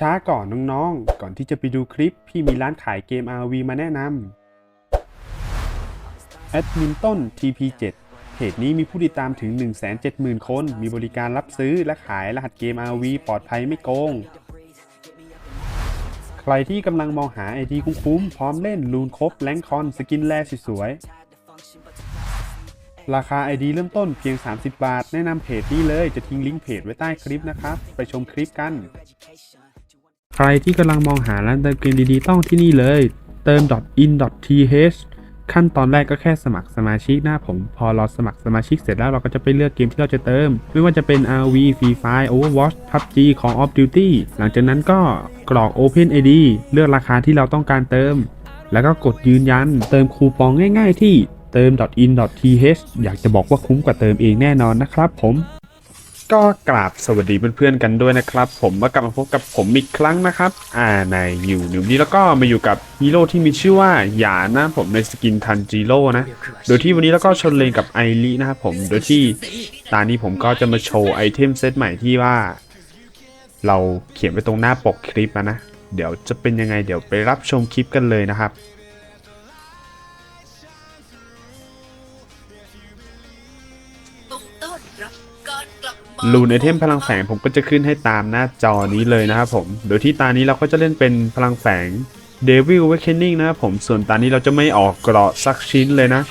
ช้าก่อนน้องๆ ก่อนที่จะไปดูคลิป พี่มีร้านขายเกม RV มาแนะนำแอดมินต้น TP7 เพจนี้มีผู้ติดตามถึง 170,000 คน มีบริการรับซื้อและขายรหัสเกม RV ปลอดภัยไม่โกง ใครที่กำลังมองหาไอดีคุ้มๆ พร้อมเล่นลูนครบแลงคอน สกินแร่สวยๆ ราคา ID เริ่มต้นเพียง 30 บาท แนะนำเพจนี้เลยจะทิ้งลิงก์เพจไว้ใต้คลิปนะครับ ไปชมคลิปกัน ใครที่กำลังมองหาร้านเติมเกมดีๆ ต้องที่นี่เลย เติม .in.th ขั้นตอนแรกก็แค่สมัครสมาชิกหน้าผม พอเราสมัครสมาชิกเสร็จแล้วเราก็จะไปเลือกเกมที่เราจะเติม ไม่ว่าจะเป็น RV Free Fire Overwatch PUBG ของ Off Duty หลังจากนั้นก็กรอก Open ID เลือกราคาที่เราต้องการเติม แล้วก็กดยืนยัน เติมคูปองง่าย ๆ ที่เติม .in.th อยากจะบอกว่าคุ้มกว่าเติมเองแน่นอนนะครับผม ก็กราบสวัสดีเพื่อนๆกันด้วยนะครับ ผมมากลับมาพบกับผมอีกครั้งนะครับ อ่าในอยู่นิวนี้แล้วก็มาอยู่กับฮีโร่ที่มีชื่อว่าหยานะผมในสกินทันจิโร่นะ โดยที่วันนี้แล้วก็ชนเลนกับไอรินะครับผมโดยที่ตานี้ผมก็จะมาโชว์ไอเทมเซตใหม่ที่ว่า เราเขียนไว้ตรงหน้าปกคลิปนะ เดี๋ยวจะเป็นยังไงเดี๋ยวไปรับชมคลิปกันเลยนะครับ ต้อนรับการกลับมาลูนไอเทมพลังแฝงผมก็จะขึ้นให้ตามหน้าจอนี้เลยนะครับผม โดยที่ตานี้เราก็จะเล่นเป็นพลังแฝง Devil Awakening นะครับผม ส่วนตานี้เราจะไม่ออกเกราะสักชิ้นเลยนะ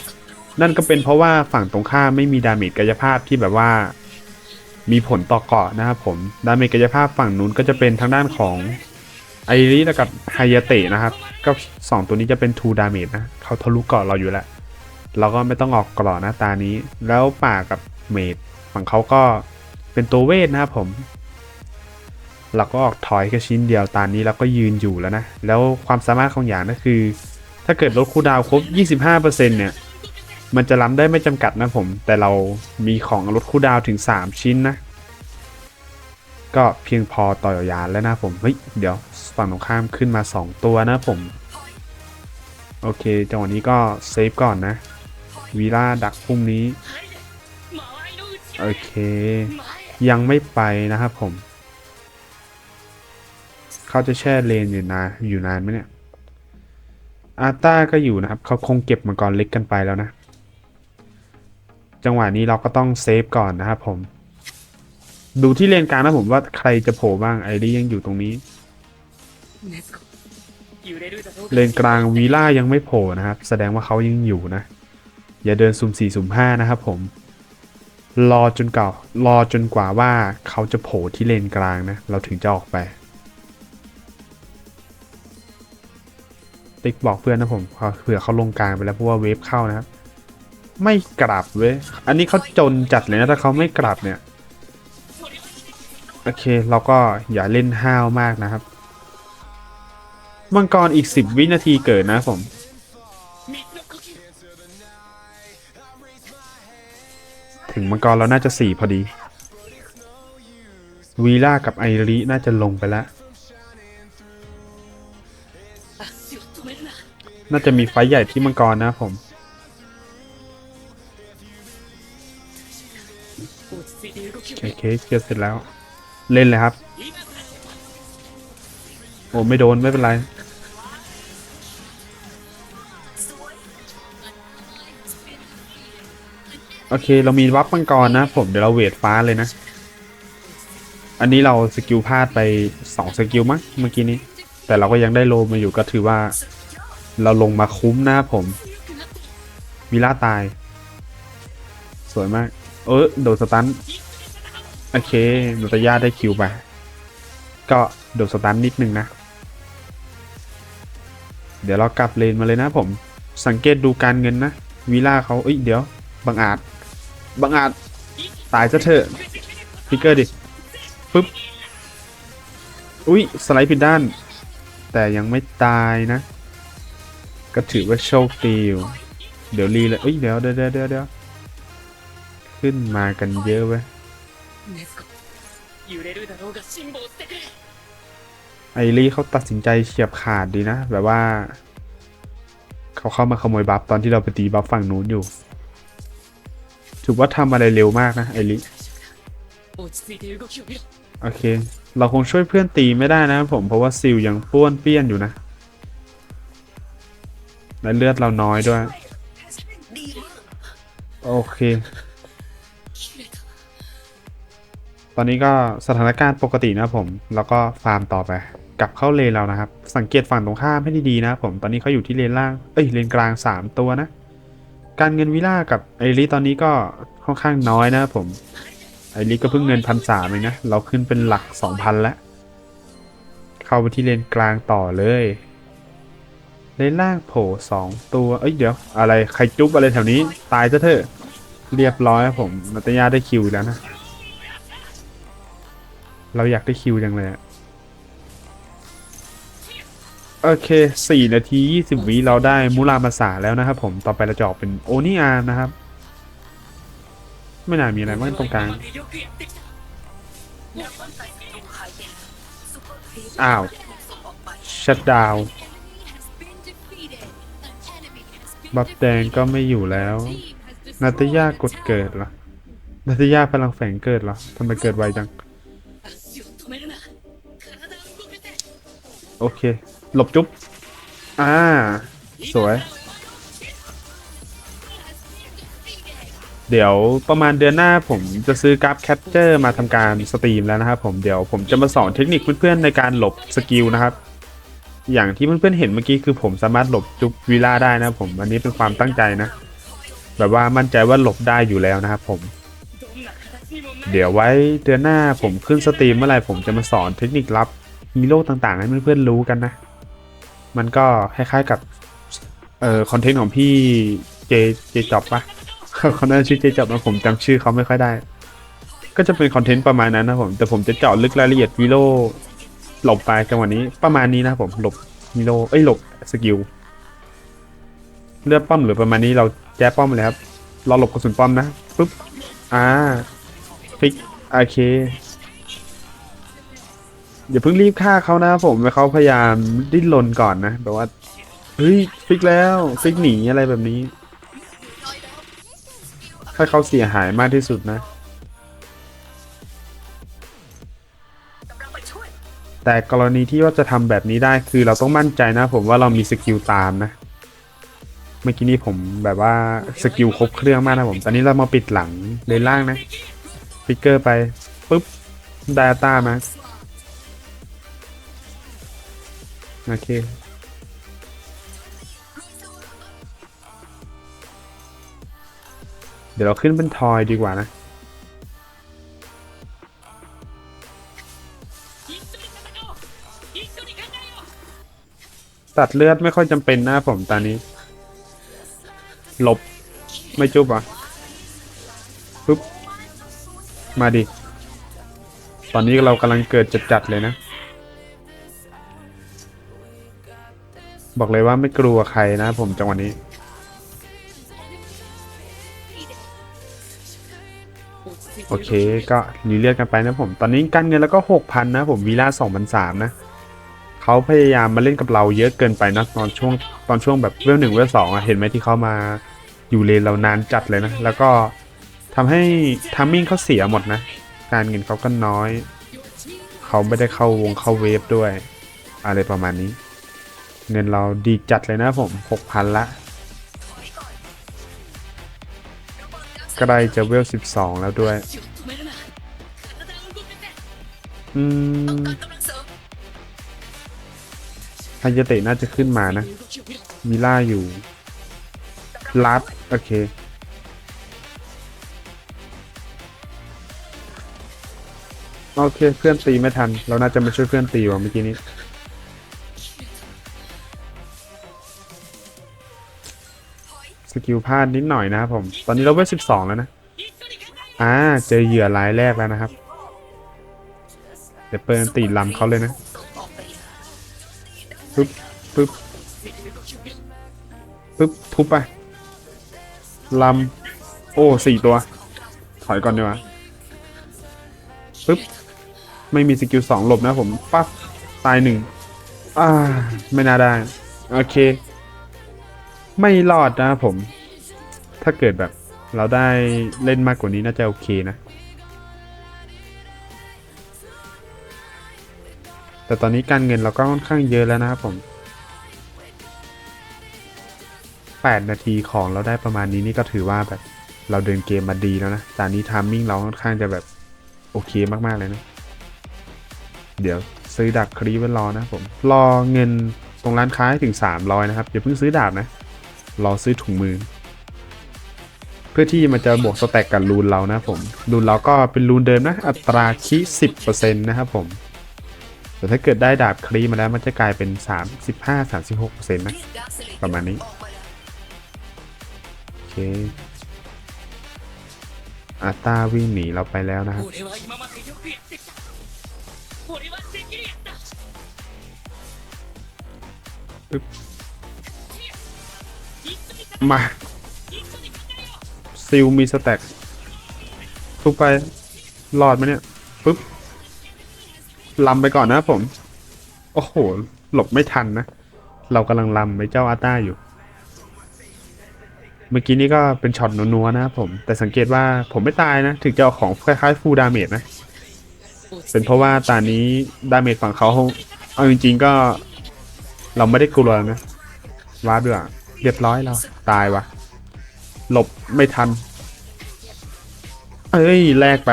นั่นก็เป็นเพราะว่าฝั่งตรงข้ามไม่มีดาเมจกายภาพที่แบบว่า มีผลต่อเกราะนะครับผม ดาเมจกายภาพฝั่งนู้นก็จะเป็นทางด้านของไอริสกับไฮยาเตะนะครับ ก็สองตัวนี้จะเป็น2ดาเมจนะ เขาทะลุเกราะเราอยู่แล้ว เราก็ไม่ต้องออกกราะนะตานี้ แล้วป่ากับเมดฝั่งเขาก็เป็นตัวเวทนะครับผม เราก็ออกถอยแค่ชิ้นเดียวตานี้เราก็ยืนอยู่แล้วนะ แล้วความสามารถของอย่างก็คือ ถ้าเกิดลดคูดาวครบ 25%เนี่ย มันจะล้ำได้ไม่จำกัดนะผม แต่เรามีของลดคูดาวถึง 3 ชิ้นนะ ก็เพียงพอต่อยานแล้วนะผม เฮ้ย เดี๋ยวฝั่งตรงข้ามขึ้นมา 2 ตัวนะผม โอเค จังหวะนี้ก็เซฟก่อนนะ วีล่าดักพรุ่งนี้ โอเค ยังไม่ไปนะครับผม เขาจะแช่เลนอยู่นานอยู่นานไหมเนี่ย อาต้าก็อยู่นะครับ เขาคงเก็บมังกรเล็กกันไปแล้วนะ จังหวะนี้เราก็ต้องเซฟก่อนนะครับผม ดูที่เลนกลางนะผมว่าใครจะโผล่บ้างไอรียังอยู่ตรงนี้เลนกลางวีล่ายังไม่โผล่นะครับ แสดงว่าเขายังอยู่นะ อย่าเดินสุ่มสี่สุ่มห้านะครับผม รอจนเก่ารอจนกว่าว่าเขาจะโผล่ที่เลนกลางนะ เราถึงจะออกไป ติ๊กบอกเพื่อนนะผมเผื่อเขาลงกลางไปแล้วเพราะว่าเวฟเข้านะครับ ไม่กลับเว้ย อันนี้เขาจนจัดเลยนะถ้าเขาไม่กลับเนี่ย โอเคเราก็อย่าเล่นห้าวมากนะครับ มังกรอีก 10 วินาทีเกิดนะผม ถึงมังกรเราน่าจะสี่พอดี วีล่ากับไอริน่าจะลงไปแล้ว น่าจะมีไฟใหญ่ที่มังกรนะผม โอเคเคลียร์เสร็จแล้ว เล่นเลยครับ โอ้ไม่โดนไม่เป็นไร โอเค เรามีวับมังกรนะ ผมเดี๋ยวเราเวทฟ้าเลยนะ อันนี้เราสกิลพลาดไปสองสกิลมั้งเมื่อกี้นี้ แต่เราก็ยังได้โลมาอยู่ก็ถือว่า เราลงมาคุ้มนะผมวิล่าตาย สวยมาก เออโดนสตันโอเคโดตยาได้คิวไป ก็โดนสตันนิดนึงนะ เดี๋ยวเรากลับเลนมาเลยนะผม สังเกตดูการเงินนะวีล่าเขาเอ้ยเดี๋ยว บังอาจ บังอาจ ตายซะเถอะพิกเกอร์ดิปึ๊บ อุ้ยสไลด์ผิดด้าน แต่ยังไม่ตายนะ ก็ถือว่าโชคดีอยู่ เดี๋ยวรีเลยอุ้ยเดี๋ยวเดี๋ยวเดี๋ยวเดี๋ยวขึ้นมากันเยอะเว้ยไอรีเขาตัดสินใจเฉียบขาดดีนะ แบบว่า เขาเข้ามาขโมยบัฟตอนที่เราไปตีบัฟฝั่งนู้นอยู่ ถือว่าทำอะไรเร็วมากนะไอริโอเค เราคงช่วยเพื่อนตีไม่ได้นะผมเพราะว่าซิลยังป้วนเปี้ยนอยู่นะ และเลือดเราน้อยด้วย โอเค ตอนนี้ก็สถานการณ์ปกตินะผม แล้วก็ฟาร์มต่อไป กลับเข้าเลนเรานะครับ สังเกตฝั่งตรงข้ามให้ดีๆนะผม ตอนนี้เขาอยู่ที่เลนล่าง เอ้ยเลนกลาง 3 ตัวนะ การเงินวิล่ากับไอริตอนนี้ก็ค่อนข้างน้อยนะผมไอริก็เพิ่งเงินพันสามเองนะ เราขึ้นเป็นหลัก2,000แล้ว เข้าไปที่เลนกลางต่อเลยเลนล่างโผล่สองตัว เอ้ยเดี๋ยว อะไรใครจุ๊บอะไรแถวนี้ตายซะเถอะเรียบร้อยผมนัตยาได้คิวแล้วนะ เราอยากได้คิวจังเลยอะ โอเคสี่นาทียี่สิบวิเราได้มูรามาสาแล้วนะครับผมต่อไปเราจะออกเป็นโอนิอานะครับ ไม่น่ามีอะไรมากตรงกลางอ้าวชัดดาวบับแดงก็ไม่อยู่แล้วนาตยากดเกิดเหรอนาตยาพลังแฝงเกิดเหรอทำไมเกิดไวจัง โอเค หลบจุ๊บ อ่า สวย เดี๋ยวประมาณเดือนหน้าผมจะซื้อกราฟแคปเจอร์มาทำการสตรีมแล้วนะครับผมเดี๋ยวผมจะมาสอนเทคนิคเพื่อนๆในการหลบสกิลนะครับ อย่างที่เพื่อนๆเห็นเมื่อกี้คือผมสามารถหลบจุ๊บวิล่าได้นะผม อันนี้เป็นความตั้งใจนะ แบบว่ามั่นใจว่าหลบได้อยู่แล้วนะครับผมเดี๋ยวไว้เดือนหน้าผมขึ้นสตรีมเมื่อไรผมจะมาสอนเทคนิคลับมีโลกต่างๆ ให้เพื่อนๆรู้กันนะ มันก็คล้ายๆกับเอ่อคอนเทนต์ของพี่เจเจจ็อบปะเขาน่าชื่อเจจ็อบนะผมจำชื่อเขาไม่ค่อยได้ ก็จะเป็นคอนเทนต์ประมาณนั้นนะผมแต่ผมจะเจาะลึกรายละเอียดฮีโร่หลบไปจังหวะนี้ประมาณนี้นะผมหลบฮีโร่เอ้ยหลบสกิลเลือดป้อมหรือประมาณนี้เราแจ้ป้อมเลยครับเราหลบกระสุนป้อมนะปุ๊บอ่าฟิกโอเค อย่าเพิ่งรีบฆ่าเขานะผมเขาพยายามดิ้นรนก่อนนะแบบว่าเฮ้ยฟิกแล้วฟิกหนีอะไรแบบนี้ ให้เขาเสียหายมากที่สุดนะ แต่กรณีที่ว่าจะทำแบบนี้ได้คือเราต้องมั่นใจนะ ผมว่าเรามีสกิลตามนะเมื่อกี้นี้ผมแบบว่าสกิลครบเครื่องมากนะผม ตอนนี้เรามาปิดหลังเลนล่างนะฟิกเกอร์ไปปุ๊บดาต้ามา โอเค เดี๋ยวเราขึ้นเป็นทอยดีกว่านะ ตัดเลือดไม่ค่อยจำเป็นนะผมตอนนี้ หลบ ไม่จุบอะปุ๊บ มาดิ ตอนนี้เรากำลังเกิดจัดๆเลยนะ บอกเลยว่าไม่กลัวใครนะผมจังหวะนี้ โอเคก็รีเลือดกันไปนะผม ตอนนี้การเงินแล้วก็หกพันนะผมวีล่าสองพันสามนะเขาพยายามมาเล่นกับเราเยอะเกินไปนะตอนช่วงตอนช่วงแบบเวลหนึ่งเวลสองอะเห็นไหมที่เขามาอยู่เลนเรานานจัดเลยนะ แล้วก็ทำให้ทัมมิ่งเขาเสียหมดนะ การเงินเขาก็น้อย เขาไม่ได้เข้าวงเข้าเวฟด้วย อะไรประมาณนี้ เงินเราดีจัดเลยนะผม 6,000 ละ ก็ได้จะเวล 12 แล้วด้วย อืมฮายเตะน่าจะขึ้นมานะมิล่าอยู่ลัดโอเค โอเค เพื่อนตีไม่ทัน เราน่าจะมาช่วยเพื่อนตีว่ะเมื่อกี้นี้ กิลพลาดนิดหน่อยนะครับผม ตอนนี้เราเวทสิบสองแล้วนะ อ่า เจอเหยื่อรายแรกแล้วนะครับ เดี๋ยวเปิดตีลำเขาเลยนะ ปึ๊บ ปึ๊บ ปึ๊บ ทุบไปลำ โอ้สี่ตัว ถอยก่อนดีกว่า ปึ๊บ ไม่มีสกิลสองหลบนะผม ปั๊บ ตายหนึ่งอ่า ไม่น่าได้ โอเค ไม่รอดนะผม ถ้าเกิดแบบ เราได้เล่นมากกว่านี้น่าจะโอเคนะ แต่ตอนนี้การเงินเราก็ค่อนข้างเยอะแล้วนะครับผม 8 นาทีของเราได้ประมาณนี้นี่ก็ถือว่าแบบ เราเดินเกมมาดีแล้วนะตอนนี้ทามมิ่งเราค่อนข้างจะแบบโอเคมาก ๆ เลยนะ เดี๋ยวซื้อดาบครีไว้รอนะผม รอเงินตรงร้านค้าให้ถึง 300 นะครับอย่าเพิ่งซื้อดาบนะ รอซื้อถุงมือ เพื่อที่มันจะบวกสแต็กกับรูนเรานะผมรูนเราก็เป็นรูนเดิมนะ อัตราคี10%นะครับผม แต่ถ้าเกิดได้ดาบครีมาแล้วมันจะกลายเป็น 35-36%นะ ประมาณนี้ โอเคอาต้าวิ่งหนีเราไปแล้วนะครับปึ๊บ มาซิลมีสแต็กทุกไปหลอดไหมเนี่ยปึ๊บลำไปก่อนนะผม โอ้โห หลบไม่ทันนะ เรากำลังลำไปเจ้าอาต้าอยู่ เมื่อกี้นี้ก็เป็นช็อตนัวๆนะผม แต่สังเกตว่าผมไม่ตายนะ ถึงจะเอาของคล้ายๆฟูดาเมจนะ เป็นเพราะว่าตานี้ดาเมจฝั่งเขาเอาจริงๆก็เราไม่ได้กลัวนะว้าด้วย เรียบร้อยเราตายวะหลบไม่ทัน เอ้ยแลกไป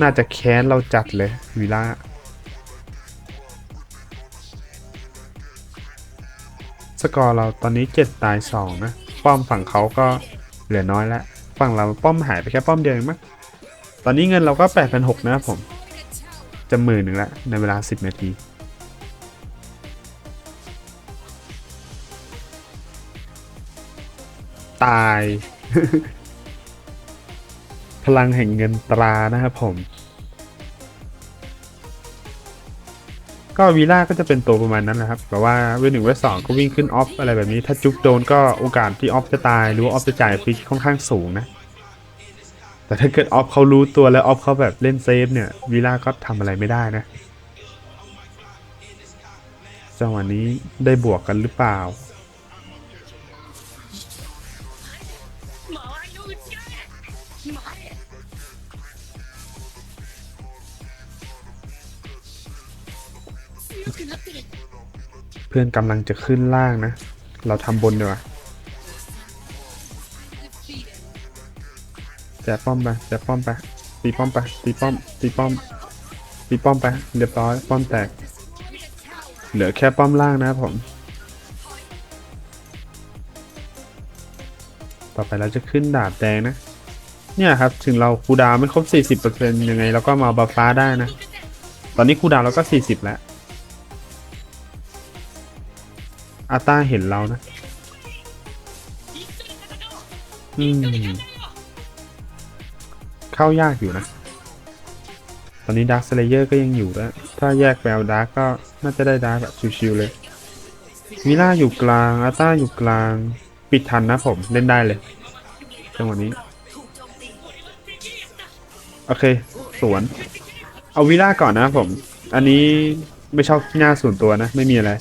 น่าจะแค้นเราจัดเลยวิล่าสกอร์เราตอนนี้ 7 ตาย 2 นะ ป้อมฝั่งเขาก็เหลือน้อยแล้วฝั่งเราป้อมหายไปแค่ป้อมเดียวเองมั้งตอนนี้เงินเราก็ 8,600 นะครับผม จะหมื่นหนึ่งแล้วในเวลา 10 นาที ตาย พลังแห่งเงินตรานะครับผม ก็วีล่าก็จะเป็นตัวประมาณนั้นนะครับแบบว่าเวลหนึ่งเวลสองก็วิ่งขึ้นออฟอะไรแบบนี้ ถ้าจุ๊บโดนก็โอกาสที่ออฟจะตาย หรือว่าออฟจะจ่ายฟรีค่อนข้างสูงนะ แต่ถ้าเกิดออฟเขารู้ตัวแล้วออฟเขาแบบเล่นเซฟเนี่ยวีล่าก็ทำอะไรไม่ได้นะจังหวะนี้ได้บวกกันหรือเปล่า เพื่อนกำลังจะขึ้นล่างนะ เราทำบนดีกว่าแจกป้อมไปแจกป้อมไปตีป้อมไปตีป้อมตีป้อมตีป้อมไปเรียบร้อยป้อมแตก เหลือแค่ป้อมล่างนะครับผม ต่อไปเราจะขึ้นดาบแดงนะ เนี่ยครับถึงเราคูดาวไม่ครบ 40%ยังไงเราก็มาบัฟฟ้าได้นะ ตอนนี้คูดาวเราก็ 40 แล้ว อาต้าเห็นเรานะ อืม เข้ายากอยู่นะ ตอนนี้ดาร์ s สเลเยอร์ก็ยังอยู่แล้ว ถ้าแยกแววดาร์กก็น่าจะได้ดาร์กแบบชิวๆเลยมิล่าอยู่กลาง อาต้าอยู่กลาง ปิดทันนะผม เล่นได้เลย จังหวะนี้ โอเค สวน เอาวิล่าก่อนนะผม อันนี้ไม่ชอบหน้าส่วนตัวนะ ไม่มีอะไร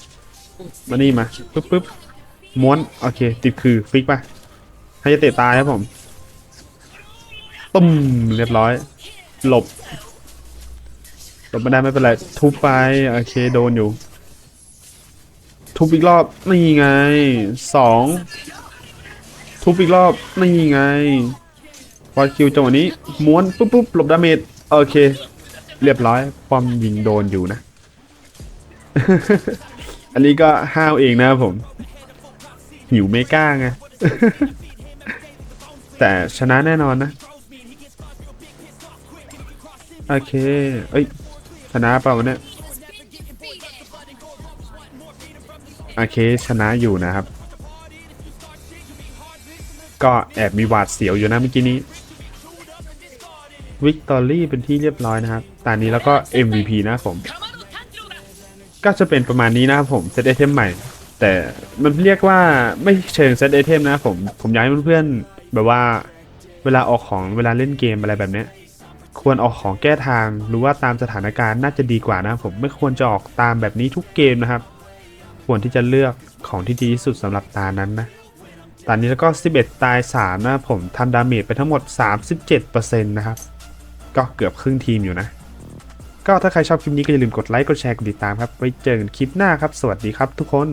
มานี่มาปึ๊บปึ๊บม้วน โอเค ติดคือฟิกไปให้จะเตะตายครับผมตุ้มเรียบร้อย หลบ หลบไม่ได้ไม่เป็นไร ทุบไป โอเค โดนอยู่ ทุบอีกรอบ นี่ไง สอง ทุบอีกรอบ นี่ไงพอคิวจังหวะนี้ ม้วนปุ๊บปุ๊บหลบดาเมจ โอเค เรียบร้อยป้อมยิงโดนอยู่นะ อันนี้ก็ห้าวเองนะผม หิวไม่ก้าไง แต่ชนะแน่นอนนะ โอเค เอ้ย ชนะเปล่าเนี่ย โอเค ชนะอยู่นะครับ ก็แอบมีหวาดเสียวอยู่นะเมื่อกี้นี้วิกตอรี่เป็นที่เรียบร้อยนะครับแต่นนี้แล้วก็ MVP นะผม ก็จะเป็นประมาณนี้นะครับผมเซตไอเทมใหม่ แต่มันเรียกว่าไม่เชิงเซตไอเทมนะผมผมอยากให้เพื่อนๆแบบว่าเวลาออกของเวลาเล่นเกมอะไรแบบเนี้ยควรออกของแก้ทางหรือว่าตามสถานการณ์น่าจะดีกว่านะผมไม่ควรจะออกตามแบบนี้ทุกเกมนะครับ ควรที่จะเลือกของที่ดีที่สุดสำหรับตานั้นนะตอนนี้แล้วก็ 11 ตาย 3 นะผมทำดาเมจไปทั้งหมด 37%นะครับ ก็เกือบครึ่งทีมอยู่นะ ก็ถ้าใครชอบคลิปนี้ก็อย่าลืมกดไลค์กดแชร์กดติดตามครับไว้เจอกันคลิปหน้าครับ สวัสดีครับทุกคน